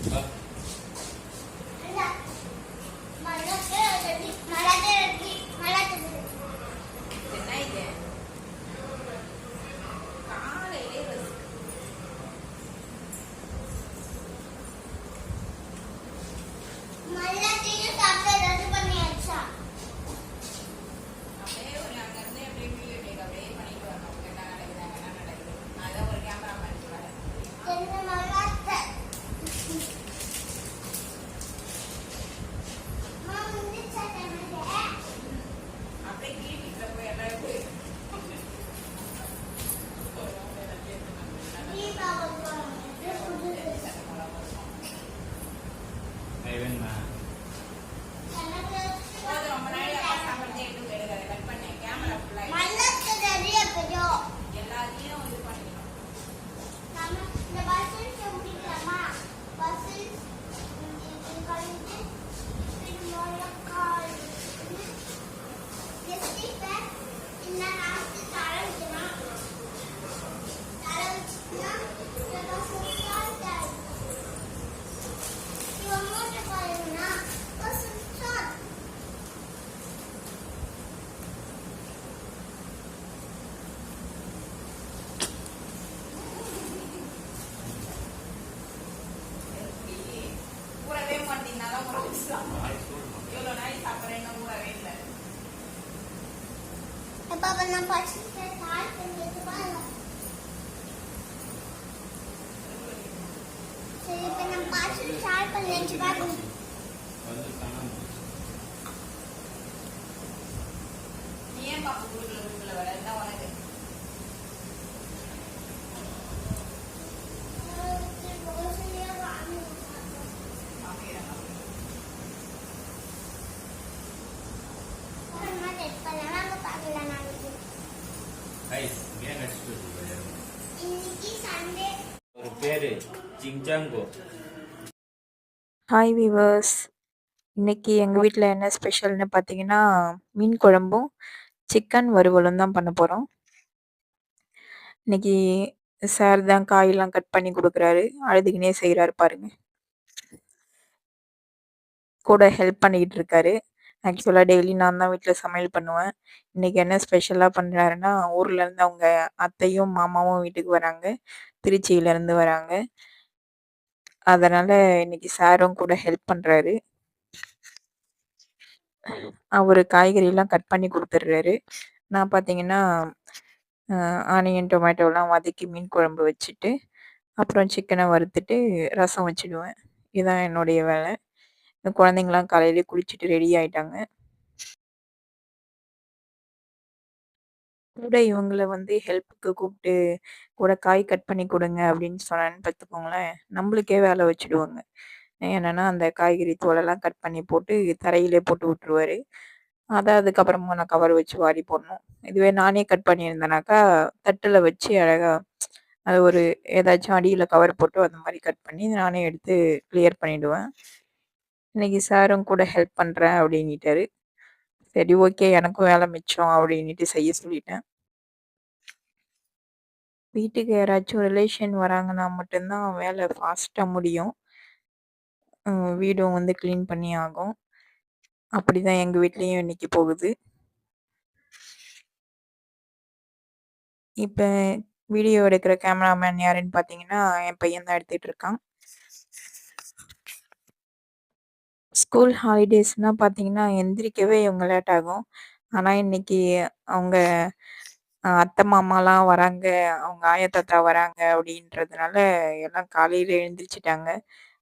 என்ன água não pode para tem medo se Felipe não pode usar panela de bagunça. ஒரு பேரு ஜிங்ஜாங்கோ hi viewers இன்னைக்கு எங்கள் வீட்டில் என்ன ஸ்பெஷல்னு பார்த்தீங்கன்னா மீன் குழம்பும் சிக்கன் வறுவலும் தான் பண்ண போகிறோம் இன்னைக்கு சார் தான் காயெல்லாம் கட் பண்ணி கொடுக்குறாரு. அழுதுகினே செய்கிறாரு பாருங்க. கூட ஹெல்ப் பண்ணிக்கிட்டு இருக்காரு. ஆக்சுவலாக டெய்லி நான் தான் வீட்டில் சமையல் பண்ணுவேன். இன்றைக்கி என்ன ஸ்பெஷலாக பண்ணுறாருன்னா ஊர்லேருந்து அவங்க அத்தையும் மாமாவும் வீட்டுக்கு வராங்க. திருச்சியிலேருந்து வராங்க. அதனால் இன்றைக்கி சாரும் கூட ஹெல்ப் பண்ணுறாரு அவர் காய்கறிலாம் கட் பண்ணி கொடுத்துட்றாரு. நான் பார்த்தீங்கன்னா ஆனியன் டொமேட்டோலாம் வதக்கி மீன் குழம்பு வச்சுட்டு அப்புறம் சிக்கனை வறுத்துட்டு ரசம் வச்சிடுவேன். இதுதான் என்னுடைய வேலை. இந்த குழந்தைங்களாம் காலையிலே குளிச்சுட்டு ரெடி ஆயிட்டாங்க. கூட இவங்கள வந்து ஹெல்ப்புக்கு கூப்பிட்டு கூட காய் கட் பண்ணி கொடுங்க அப்படின்னு சொன்னேன்னு பார்த்துக்கோங்களேன். நம்மளுக்கே வேலை வச்சுடுவாங்க. என்னன்னா அந்த காய்கறி தோலெல்லாம் கட் பண்ணி போட்டு தரையிலே போட்டு விட்டுருவாரு. அதை அதுக்கப்புறமா நான் கவர் வச்சு வாரி போடணும். இதுவே நானே கட் பண்ணியிருந்தேனாக்கா தட்டில் வச்சு அழகா அது ஒரு ஏதாச்சும் அடியில் கவர் போட்டு அந்த மாதிரி கட் பண்ணி நானே எடுத்து கிளியர் பண்ணிவிடுவேன் இன்னைக்கு சாரும் கூட ஹெல்ப் பண்ணுறேன் அப்படின்ட்டாரு சரி ஓகே எனக்கும் வேலை மிச்சம் அப்படின்ட்டு செய்ய சொல்லிட்டேன். வீட்டுக்கு யாராச்சும் ரிலேஷன் வராங்கன்னா மட்டும்தான் வேலை ஃபாஸ்ட்டாக முடியும். வீடும் வந்து க்ளீன் பண்ணி ஆகும். அப்படி தான் எங்கள் வீட்லேயும் இன்னைக்கு போகுது. இப்போ வீடியோ எடுக்கிற கேமராமேன் யாருன்னு பார்த்தீங்கன்னா என் பையன் தான் எடுத்துகிட்டு இருக்கான். ஸ்கூல் ஹாலிடேஸ்னால் பார்த்தீங்கன்னா எந்திரிக்கவே இவங்க லேட் ஆகும். ஆனால் இன்னைக்கு அவங்க அத்தை மாமாலாம் வராங்க அவங்க ஆயா தாத்தா வராங்க அப்படின்றதுனால எல்லாம் காலையில் எழுந்திரிச்சிட்டாங்க.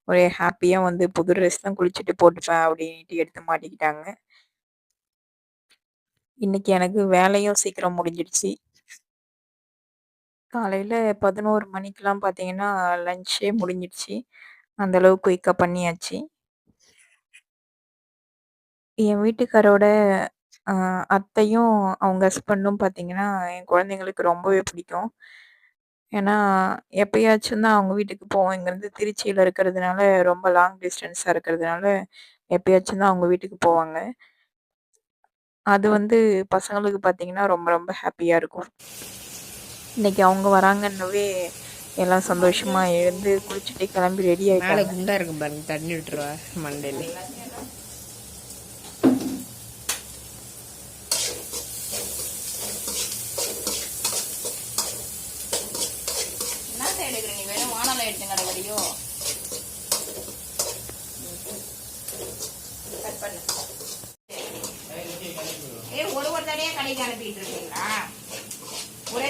ஒரே ஹாப்பியாக வந்து புது ட்ரெஸ் தான் குளிச்சுட்டு போட்டுப்பேன் அப்படின்ட்டு எடுத்து மாட்டிக்கிட்டாங்க. இன்னைக்கு எனக்கு வேலையும் சீக்கிரம் முடிஞ்சிடுச்சு. காலையில் பதினோரு மணிக்கெலாம் பார்த்தீங்கன்னா லஞ்சே முடிஞ்சிடுச்சு. அந்த அளவுக்கு குயிக்காக பண்ணியாச்சு. என் வீட்டுக்காரோட அ அத்தையும், அவங்க ஹஸ்பண்டும் பார்த்தீங்கன்னா, என் குழந்தைங்களுக்கு ரொம்பவே பிடிக்கும். ஏன்னா, எப்பயாச்சும் தான் அவங்க வீட்டுக்கு போவோம். இங்கேருந்து திருச்சியில இருக்கிறதுனால, ரொம்ப லாங் டிஸ்டன்ஸா இருக்கிறதுனால, எப்பயாச்சும் தான் அவங்க வீட்டுக்கு போவாங்க. அது வந்து பசங்களுக்கு பார்த்தீங்கன்னா, ரொம்ப ரொம்ப ஹேப்பியா இருக்கும். இன்னைக்கு அவங்க வராங்கன்னவே, எல்லாம் சந்தோஷமா எழுந்து குளிச்சுட்டு கிளம்பி ரெடி மேலே ஆயிட்டாங்க குண்டா இருக்கு பாருங்க தண்ணி விட்டுருவா மண்டையில என்னத்த எடுக்கிற நீ வெறும் வானலை எடுத்து கிடக்குறியோ கட் பண்ணு ஏ ஒரு ஒரு தடையா கடைக்கு அனுப்பிட்டு இருக்கீங்களா ஒரே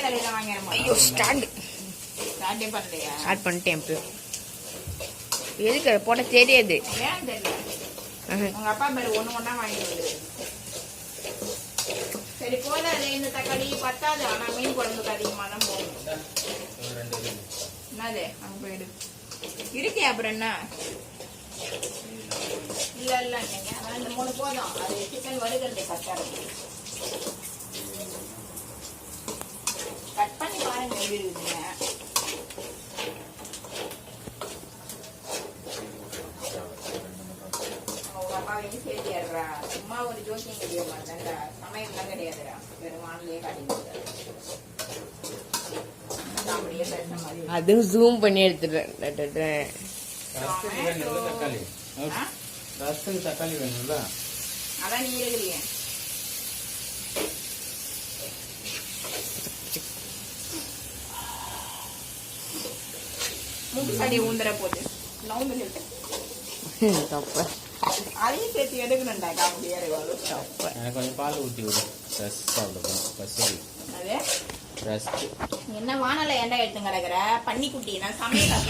ஐயோ ஸ்டாண்டு ஸ்டார்டே பண்ணலையா? ஸ்டார்ட் பண்ணிட்டேன் இப்போ எதுக்கு போட தெரியாது. ஏன் தெரியல. உங்க அப்பா பேரு ஒண்ணு ஒண்ணா வாங்கிட்டு சரி போதாது. இந்த தக்காளி பத்தாது. ஆனா மீன் குழம்புக்கு அதிகமா தான் போகும். என்னது? அங்க போயிடு இருக்கே அப்புறம் என்ன? இல்ல இல்ல நீங்க அதான் இந்த மூணு போதும். அது சிக்கன் வறுக்கிறது கரெக்டா இருக்கும் பாருங்க எப்படி இருக்குதுங்க அப்பாவையும் சேர்த்து சும்மா ஒரு ஜோசியம் கிடையாது மாட்டேன்டா சமையல்லாம் கிடையாதுடா வெறும் வானிலையே காட்டிட்டு அப்படியே மாதிரி அதுவும் ஜூம் பண்ணி எடுத்துட்டேன் வேணும்ல தக்காளி தக்காளி வேணும்ல? அதான் நீ இருக்கிறீங்க மூக்கு சளி ஊந்துற நவுந்து நிறுத்து. தப்ப. அதையும் சேர்த்து எடுக்கணும்டா காமெடி எனக்கு கொஞ்சம் பால் ஊற்றி விடு. ரஸ் சாப்பிட பசரி அது ரஸ் என்ன வானல ஏன்டா எடுத்து கிடக்குற? பன்னிக்குட்டி நான் சமையல்.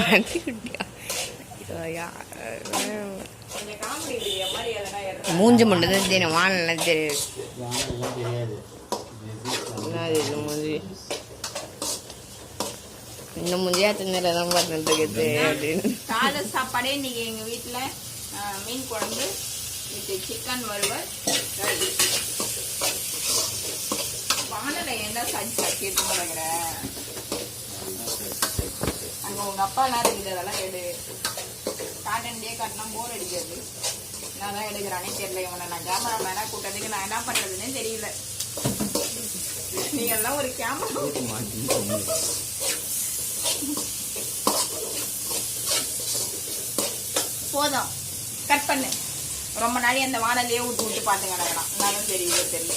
மூஞ்சி மட்டும் தான் தெரியும் வானெல்லாம் தெரியாது. தெரியாது. மூஞ்சியா தின்னல தான் பார்த்துட்டு இருக்குது அப்படின்னு. காலை சாப்பாடே இன்னைக்கு எங்க வீட்டுல மீன் குழம்பு வித் சிக்கன் வறுவல். வானல சடி சட்டி எடுத்து கிடக்குற? அங்க உங்க அப்பா எல்லாம் இருக்குது அதெல்லாம் எடு. டே காட்டினா போர் அடிக்கிறது நான் தான் எடுக்கிறானே தெரியல இவனை. நான் கேமரா மேனா கூட்டத்துக்கு நான் என்ன பண்றதுன்னே தெரியல. நீங்க எல்லாம் ஒரு கேமரா போதும். கட் பண்ணு. ரொம்ப நாளைக்கு அந்த வானலையே விட்டு விட்டு பார்த்து நடக்கலாம் இருந்தாலும் தெரியல தெரியல.